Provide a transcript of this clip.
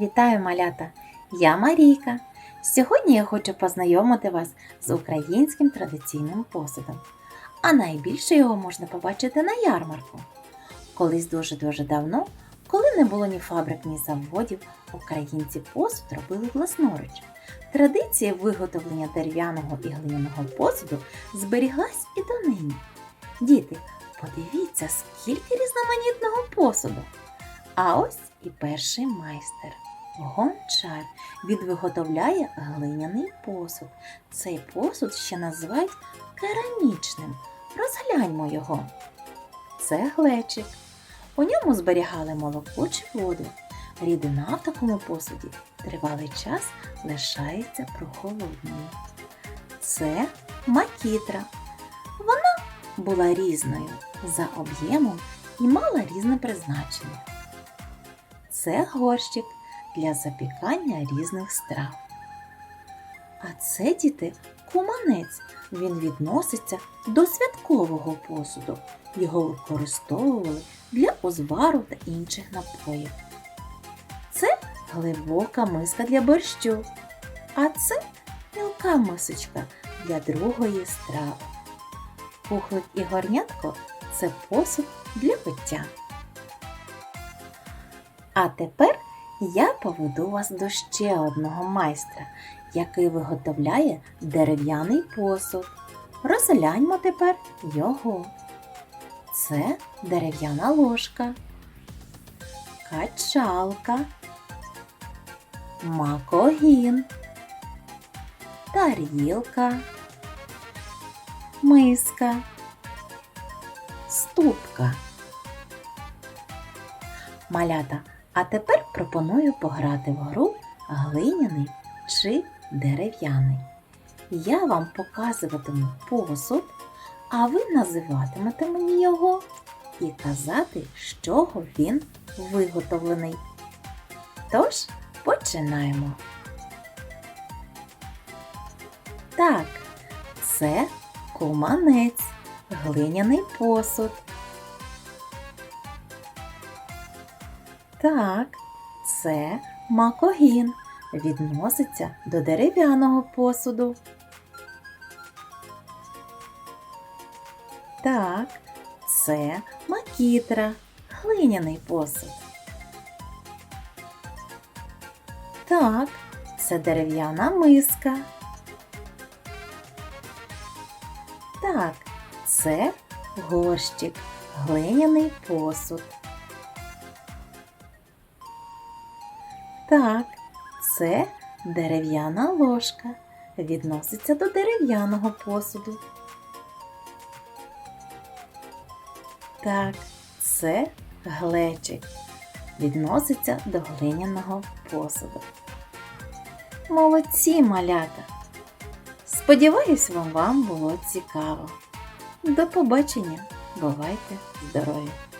Вітаю малята! Я Марійка. Сьогодні я хочу познайомити вас з українським традиційним посудом. А найбільше його можна побачити на ярмарку. Колись дуже-дуже давно, коли не було ні фабрик, ні заводів, українці посуд робили власноруч. Традиція виготовлення дерев'яного і глиняного посуду зберіглась і донині. Діти, подивіться, скільки різноманітного посуду. А ось і перший майстер. Гончар. Він виготовляє глиняний посуд. Цей посуд ще називають керамічним. Розгляньмо його. Це глечик. У ньому зберігали молоко чи воду. Рідина в такому посуді тривалий час лишається прохолодною. Це макітра. Вона була різною за об'ємом і мала різне призначення. Це горщик для запікання різних страв. А це діти куманець. Він відноситься до святкового посуду. Його використовували для узвару та інших напоїв. Це глибока миска для борщу, а це мілка мисочка для другої страви. Кухлик і горнятко це посуд для пиття. А тепер я поведу вас до ще одного майстра, який виготовляє дерев'яний посуд. Розгляньмо тепер його. Це дерев'яна ложка, качалка, макогін, тарілка, миска, ступка. Малята, а тепер пропоную пограти в гру глиняний чи дерев'яний. Я вам показуватиму посуд, а ви називатимете мені його і казати, з чого він виготовлений. Тож, починаємо. Так, це куманець, глиняний посуд. Так, це макогін. Відноситься до дерев'яного посуду. Так, це макітра, глиняний посуд. Так, це дерев'яна миска. Так, це горщик, глиняний посуд. Так, це дерев'яна ложка. Відноситься до дерев'яного посуду. Так, це глечик. Відноситься до глиняного посуду. Молодці малята! Сподіваюсь, вам, вам було цікаво. До побачення! Бувайте здорові!